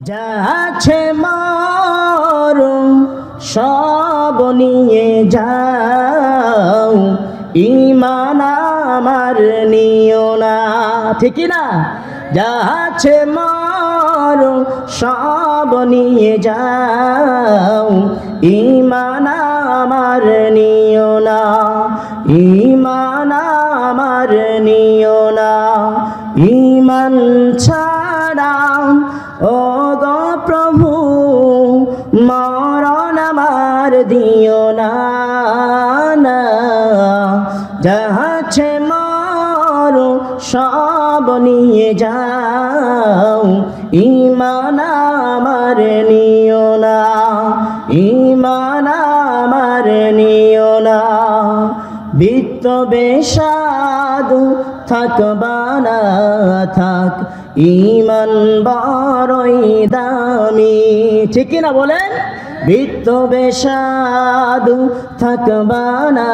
যাচ্ছে মার সব নিয়ে যাও। ইমান আমার নিও না। ঠিক না? যাচ্ছে মার সব নিয়ে যাও। ইমান আমার নিও না। ইমান আমার নিও না। ইমান ছাড়া ও মরণ আমার দিও না যাচ্ছে মর, সব নিয়ে যাও। ইমান আমার নিও না, ইমান আমার নিও না। বিত্ত বেশাদু থাকবা না থাক ইমান বড়ই দামি। ঠিক না বলেন? বিত্ত বেশাদু থাকবা না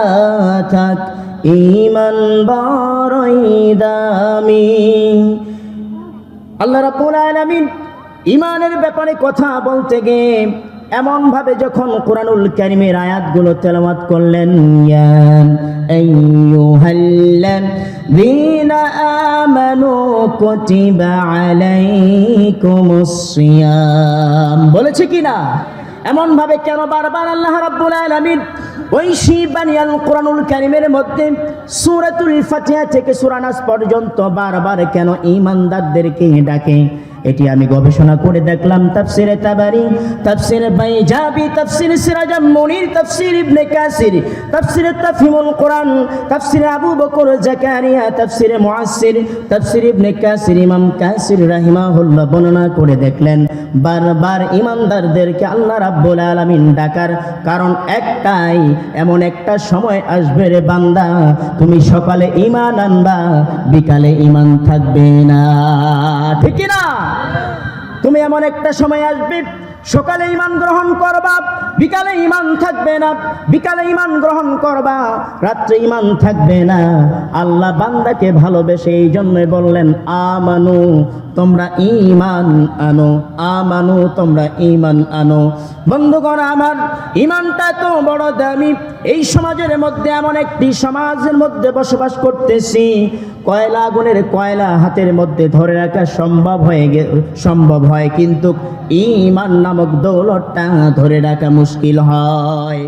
থাক ইমান বড়ই দামি। আল্লাহ রাব্বুল আলামিন ইমানের ব্যাপারে কথা বলতে গিয়ে এমন ভাবে যখন কোরআনুল কারিমের আয়াতগুলো তেলাওয়াত করলেন বলেছে কি না? এমন ভাবে কেন বারবার আল্লাহ রাব্বুল আলামিন ওই শিবানিয়াল কোরআনুল কারিমের মধ্যে সূরাতুল ফাতিহা থেকে সূরা নাস পর্যন্ত বারবার কেন ঈমানদারদেরকে ডাকে? এটি আমি গবেষণা করে দেখলাম তাফসিরে তাবারি, তাফসিরে বাইজাবি তাফসিরে সিরাজাম মুনির, তাফসির ইবনে কাসির, তাফসিরে তাফহিমুল কোরআন, তাফসিরে আবু বকর জাকারিয়া, তাফসিরে মুআসসির, তাফসির ইবনে কাসির, ইমাম কাসির রাহিমাহুল্লাহ বর্ণনা করে দেখলেন, বারবার ইমানদারদেরকে আল্লাহ রাব্বুল আলামিন ডাকার কারণ একটাই, এমন একটা সময় আসবে রে বান্দা, তুমি সকালে ইমান আনবা, বিকালে ইমান থাকবে না। ঠিক না তুমি এমন একটা সময় আসবে, সকালে ইমান গ্রহণ করবা, বিকালে ইমান থাকবে না, বিকালে ইমান গ্রহণ করবা, রাত্রে ইমান থাকবে না। আল্লাহ বান্দাকে ভালোবেসে এই জন্যই বললেন, আমানু তোমরা ইমান আনো, আমানু, তোমরা ইমান আনো। বন্ধুগণ, আমার ইমানটা তো বড় দামি এই সমাজের মধ্যে এমন একটি সমাজের মধ্যে বসবাস করতেছি, কয়লা আগুনের কয়লা হাতের মধ্যে ধরে রাখা সম্ভব হয়ে গে, সম্ভব হয়, কিন্তু ইমান নামক দৌলতটা ধরে রাখা মুশকিল হয়।